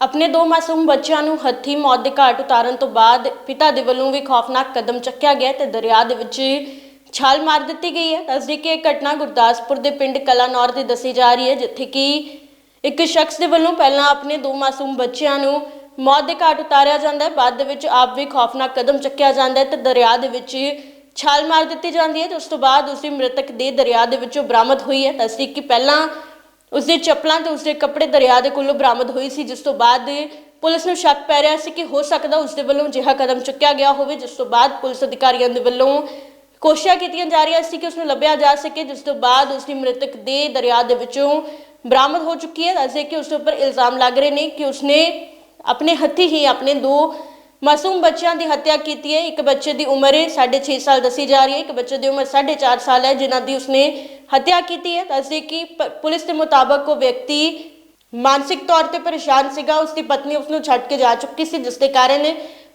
ਆਪਣੇ ਦੋ ਮਾਸੂਮ ਬੱਚਿਆਂ ਨੂੰ ਹੱਥੀ ਮੌਤ ਦੇ ਘਾਟ ਉਤਾਰਨ ਤੋਂ ਬਾਅਦ ਪਿਤਾ ਦੇ ਵੱਲੋਂ ਵੀ ਖੌਫਨਾਕ ਕਦਮ ਚੱਕਿਆ ਗਿਆ ਤੇ ਦਰਿਆ ਦੇ ਵਿੱਚ ਛਾਲ ਮਾਰ ਦਿੱਤੀ ਗਈ ਹੈ। ਦੱਸਦੀ ਕਿ ਇਹ ਘਟਨਾ ਗੁਰਦਾਸਪੁਰ ਦੇ ਪਿੰਡ ਕਲਾਨੌਰ ਦੀ ਦੱਸੀ ਜਾ ਰਹੀ ਹੈ, ਜਿੱਥੇ ਕਿ ਇੱਕ ਸ਼ਖਸ ਦੇ ਵੱਲੋਂ ਪਹਿਲਾਂ ਆਪਣੇ ਦੋ ਮਾਸੂਮ ਬੱਚਿਆਂ ਨੂੰ ਮੌਤ ਦੇ ਘਾਟ ਉਤਾਰਿਆ ਜਾਂਦਾ ਹੈ, ਬਾਅਦ ਦੇ ਵਿੱਚ ਆਪ ਵੀ ਖੌਫਨਾਕ ਕਦਮ ਚੱਕਿਆ ਜਾਂਦਾ ਹੈ ਤੇ ਦਰਿਆ ਦੇ ਵਿੱਚ ਛਾਲ ਮਾਰ ਦਿੱਤੀ ਜਾਂਦੀ ਹੈ ਤੇ ਉਸ ਤੋਂ ਬਾਅਦ ਉਸਦੀ ਮ੍ਰਿਤਕ ਦੇ ਦਰਿਆ ਦੇ ਵਿੱਚੋਂ ਬਰਾਮਦ ਹੋਈ ਹੈ। ਦੱਸਦੀ ਕਿ ਪਹਿਲਾਂ ਉਸਦੇ ਚੱਪਲਾਂ ਤੇ ਉਸਦੇ ਕੱਪੜੇ ਦਰਿਆ ਦੇ ਕੋਲੋਂ ਬਰਾਮਦ ਹੋਈ ਸੀ, ਜਿਸ ਤੋਂ ਬਾਅਦ ਪੁਲਿਸ ਨੂੰ ਸ਼ੱਕ ਪੈ ਰਿਹਾ ਸੀ ਕਿ ਹੋ ਸਕਦਾ ਉਸਦੇ ਵੱਲੋਂ ਅਜਿਹਾ ਕਦਮ ਚੁੱਕਿਆ ਗਿਆ ਹੋਵੇ, ਜਿਸ ਤੋਂ ਬਾਅਦ ਪੁਲਿਸ ਅਧਿਕਾਰੀਆਂ ਦੇ ਵੱਲੋਂ ਕੋਸ਼ਿਸ਼ਾਂ ਕੀਤੀਆਂ ਜਾ ਰਹੀਆਂ ਸੀ ਕਿ ਉਸ ਨੂੰ ਲੱਭਿਆ ਜਾ ਸਕੇ, ਜਿਸ ਤੋਂ ਬਾਅਦ ਉਸਦੀ ਮ੍ਰਿਤਕ ਦੇ ਦਰਿਆ ਦੇ ਵਿੱਚੋਂ ਬਰਾਮਦ ਹੋ ਚੁੱਕੀ ਹੈ। ਦੱਸਦੇ ਕਿ ਉਸ ਦੇ ਉੱਪਰ ਇਲਜ਼ਾਮ ਲੱਗ ਰਹੇ ਨੇ ਕਿ ਉਸਨੇ ਆਪਣੇ ਹੱਥੀ ਹੀ ਆਪਣੇ ਦੋ ਮਾਸੂਮ ਬੱਚਿਆਂ ਦੀ ਹੱਤਿਆ ਕੀਤੀ ਹੈ। ਇੱਕ ਬੱਚੇ ਦੀ ਉਮਰ 6.5 ਸਾਲ ਦੱਸੀ ਜਾ ਰਹੀ ਹੈ, ਇੱਕ ਬੱਚੇ ਦੀ ਉਮਰ 4.5 ਸਾਲ ਹੈ, ਜਿਨ੍ਹਾਂ ਦੀ ਉਸਨੇ ਹੱਤਿਆ ਕੀਤੀ ਹੈ ਦੱਸਦੇ ਕਿ ਪ- ਪੁਲਿਸ ਦੇ ਮੁਤਾਬਕ ਉਹ ਵਿਅਕਤੀ ਮਾਨਸਿਕ ਤੌਰ ਤੇ ਪਰੇਸ਼ਾਨ ਸੀਗਾ ਉਸਦੀ ਪਤਨੀ ਉਸ ਨੂੰ ਛੱਡ ਕੇ ਜਾ ਚੁੱਕੀ ਸੀ ਜਿਸ ਦੇ ਕਾਰਨ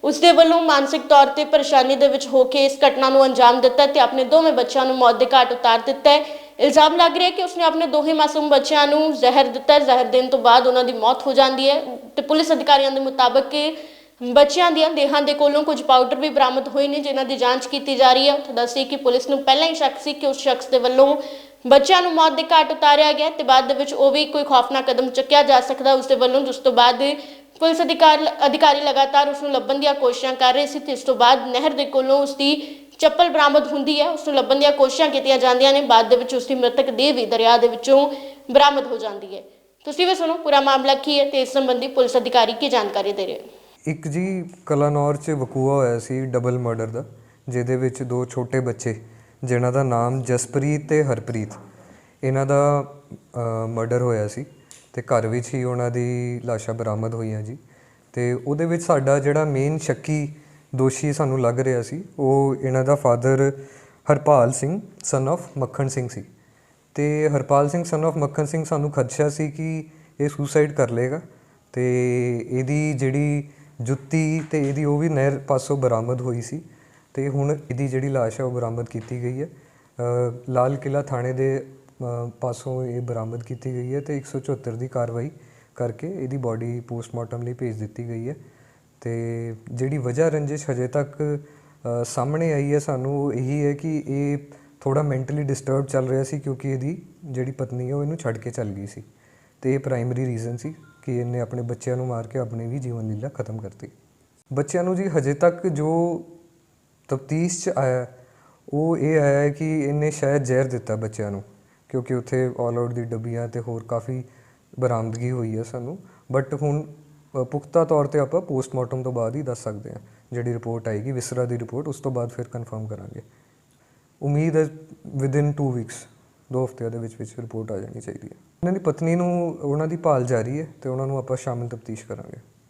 ਉਸਦੇ ਵੱਲੋਂ ਮਾਨਸਿਕ ਤੌਰ ਤੇ ਪਰੇਸ਼ਾਨੀ ਦੇ ਵਿੱਚ ਹੋ ਕੇ ਇਸ ਘਟਨਾ ਨੂੰ ਅੰਜਾਮ ਦਿੱਤਾ ਤੇ ਆਪਣੇ ਦੋਵੇਂ ਬੱਚਿਆਂ ਨੂੰ ਮੌਤ ਦੇ ਘਾਟ ਉਤਾਰ ਦਿੱਤਾ ਹੈ ਇਲਜ਼ਾਮ ਲੱਗ ਰਿਹਾ ਹੈ ਕਿ ਉਸਨੇ ਆਪਣੇ ਦੋਹੇ ਮਾਸੂਮ ਬੱਚਿਆਂ ਨੂੰ ਜ਼ਹਿਰ ਦਿੱਤਾ ਹੈ। ਜ਼ਹਿਰ ਦੇਣ ਤੋਂ ਬਾਅਦ ਉਹਨਾਂ ਦੀ ਮੌਤ ਹੋ ਜਾਂਦੀ ਹੈ ਤੇ ਪੁਲਿਸ ਅਧਿਕਾਰੀਆਂ ਦੇ ਮੁਤਾਬਕ ਕਿ ਬੱਚਿਆਂ ਦੀਆਂ ਦੇਹਾਂ ਦੇ ਕੋਲੋਂ ਕੁਝ ਪਾਊਡਰ ਵੀ ਬਰਾਮਦ ਹੋਏ ਨੇ ਜਿਨ੍ਹਾਂ ਦੀ ਜਾਂਚ ਕੀਤੀ ਜਾ ਰਹੀ ਹੈ ਉੱਥੇ ਦੱਸੀ ਕਿ ਪੁਲਿਸ ਨੂੰ ਪਹਿਲਾਂ ਹੀ ਸ਼ੱਕ ਸੀ ਕਿ ਉਸ ਸ਼ਖਸ ਦੇ ਵੱਲੋਂ ਬੱਚਿਆਂ ਨੂੰ ਮੌਤ ਦੇ ਘਾਟ ਉਤਾਰਿਆ ਗਿਆ ਤੇ ਬਾਅਦ ਦੇ ਵਿੱਚ ਉਹ ਵੀ ਕੋਈ ਖੌਫਨਾਕ ਕਦਮ ਚੁੱਕਿਆ ਜਾ ਸਕਦਾ, ਉਸ ਦੇ ਵੱਲੋਂ ਜਿਸ ਤੋਂ ਬਾਅਦ ਪੁਲਿਸ ਅਧਿਕਾਰ, ਅਧਿਕਾਰੀ ਲਗਾਤਾਰ ਉਸ ਨੂੰ ਲੱਭਣ ਦੀਆਂ ਕੋਸ਼ਿਸ਼ਾਂ ਕਰ ਰਹੇ ਸੀ ਤੇ ਇਸ ਤੋਂ ਬਾਅਦ ਨਹਿਰ ਦੇ ਕੋਲੋਂ ਉਸ ਦੀ ਚੱਪਲ ਬਰਾਮਦ ਹੁੰਦੀ ਹੈ, ਉਸ ਨੂੰ ਲੱਭਣ ਦੀਆਂ ਕੋਸ਼ਿਸ਼ਾਂ ਕੀਤੀਆਂ ਜਾਂਦੀਆਂ ਨੇ, ਬਾਅਦ ਦੇ ਵਿੱਚ ਉਸ ਦੀ ਮ੍ਰਿਤਕ ਦੇਹ ਵੀ ਦਰਿਆ ਦੇ ਵਿੱਚੋਂ ਬਰਾਮਦ ਹੋ ਜਾਂਦੀ ਹੈ। ਤੁਸੀਂ ਵੀ ਸੁਣੋ ਪੂਰਾ ਮਾਮਲਾ ਕੀ ਹੈ ਤੇ ਇਸ ਸੰਬੰਧੀ ਪੁਲਿਸ ਅਧਿਕਾਰੀ ਕੀ ਜਾਣਕਾਰੀ ਦੇ ਰਹੇ ਹੋ ਇੱਕ ਜੀ ਕਲਾਨੌਰ 'ਚ ਵਕੂਆ ਹੋਇਆ ਸੀ ਡਬਲ ਮਰਡਰ ਦਾ, ਜਿਹਦੇ ਵਿੱਚ ਦੋ ਛੋਟੇ ਬੱਚੇ ਜਿਨ੍ਹਾਂ ਦਾ ਨਾਮ ਜਸਪ੍ਰੀਤ ਤੇ ਹਰਪ੍ਰੀਤ, ਇਹਨਾਂ ਦਾ ਮਰਡਰ ਹੋਇਆ ਸੀ ਤੇ ਘਰ ਵਿੱਚ ਹੀ ਉਹਨਾਂ ਦੀ ਲਾਸ਼ਾਂ ਬਰਾਮਦ ਹੋਈਆਂ ਜੀ ਤੇ ਉਹਦੇ ਵਿੱਚ ਸਾਡਾ ਜਿਹੜਾ ਮੇਨ ਸ਼ੱਕੀ ਦੋਸ਼ੀ ਸਾਨੂੰ ਲੱਗ ਰਿਹਾ ਸੀ, ਉਹ ਇਹਨਾਂ ਦਾ ਫਾਦਰ ਹਰਪਾਲ ਸਿੰਘ ਸਨ of ਮੱਖਣ ਸਿੰਘ ਸੀ। ਤੇ ਹਰਪਾਲ ਸਿੰਘ ਸਨ of ਮੱਖਣ ਸਿੰਘ ਸਾਨੂੰ ਖਦਸ਼ਾ ਸੀ ਕਿ ਇਹ ਸੁਸਾਈਡ ਕਰ ਲੇਗਾ ਤੇ ਇਹਦੀ ਜਿਹੜੀ ਜੁੱਤੀ ਤੇ ਇਹਦੀ ਉਹ ਵੀ ਨਹਿਰ ਪਾਸੋਂ ਬਰਾਮਦ ਹੋਈ ਸੀ। ਤੇ ਹੁਣ ਇਹਦੀ ਜਿਹੜੀ ਲਾਸ਼ ਹੈ ਉਹ ਬਰਾਮਦ ਕੀਤੀ ਗਈ ਹੈ। ਲਾਲ ਕਿਲਾ ਥਾਣੇ ਦੇ ਪਾਸੋਂ ਇਹ ਬਰਾਮਦ ਕੀਤੀ ਗਈ ਹੈ ਤੇ 174 ਦੀ ਕਾਰਵਾਈ ਕਰਕੇ ਇਹਦੀ ਬਾਡੀ ਪੋਸਟਮਾਰਟਮ ਲਈ ਭੇਜ ਦਿੱਤੀ ਗਈ ਹੈ। ਤੇ ਜਿਹੜੀ ਵਜ੍ਹਾ ਰੰਜਿਸ਼ ਹਜੇ ਤੱਕ ਸਾਹਮਣੇ ਆਈ ਹੈ, ਸਾਨੂੰ ਉਹ ਇਹੀ ਹੈ ਕਿ ਇਹ ਥੋੜਾ ਮੈਂਟਲੀ ਡਿਸਟਰਬ ਚੱਲ ਰਿਹਾ ਸੀ ਕਿਉਂਕਿ ਇਹਦੀ ਜਿਹੜੀ ਪਤਨੀ ਹੈ ਉਹ ਇਹਨੂੰ ਛੱਡ ਕੇ ਚੱਲ ਗਈ ਸੀ। ਤੇ ਇਹ ਪ੍ਰਾਇਮਰੀ ਰੀਜ਼ਨ ਸੀ ਕਿ ਇਹਨੇ ਆਪਣੇ ਬੱਚਿਆਂ ਨੂੰ ਮਾਰ ਕੇ ਆਪਣੀ ਵੀ ਜੀਵਨ ਲੀਲਾ ਖਤਮ ਕਰਤੀ। ਬੱਚਿਆਂ ਨੂੰ ਜੀ ਹਜੇ ਤੱਕ ਜੋ ਤਫਤੀਸ਼ ਚ ਆਇਆ ਉਹ ਇਹ ਆਇਆ ਕਿ ਇਹਨੇ ਸ਼ਾਇਦ ਜ਼ਹਿਰ ਦਿੱਤਾ ਬੱਚਿਆਂ ਨੂੰ, ਕਿਉਂਕਿ ਉੱਥੇ ਆਲ ਆਊਟ ਦੀ ਡੱਬੀਆਂ ਤੇ ਹੋਰ ਕਾਫੀ ਬਰਾਮਦਗੀ ਹੋਈ ਹੈ ਸਾਨੂੰ ਬਟ ਹੁਣ ਪੁਖਤਾ ਤੌਰ ਤੇ ਆਪਾਂ ਪੋਸਟਮਾਰਟਮ ਤੋਂ ਬਾਅਦ ਹੀ ਦੱਸ ਸਕਦੇ ਹਾਂ, ਜਿਹੜੀ ਰਿਪੋਰਟ ਆਏਗੀ, ਵਿਸਰਾ ਦੀ ਰਿਪੋਰਟ ਉਸ ਤੋਂ ਬਾਅਦ ਫਿਰ ਕਨਫਰਮ ਕਰਾਂਗੇ। ਉਮੀਦ ਹੈ ਵਿਦਿਨ 2 ਵੀਕਸ ਦੋ ਹਫ਼ਤਿਆਂ ਦੇ ਵਿੱਚ ਵਿੱਚ ਰਿਪੋਰਟ ਆ ਜਾਣੀ ਚਾਹੀਦੀ ਹੈ। ਉਹਨਾਂ ਦੀ ਪਤਨੀ ਨੂੰ ਉਹਨਾਂ ਦੀ ਭਾਲ ਜਾਰੀ ਹੈ ਤੇ ਉਹਨਾਂ ਨੂੰ ਆਪਾਂ ਸ਼ਾਮਿਲ ਤਫਤੀਸ਼ ਕਰਾਂਗੇ।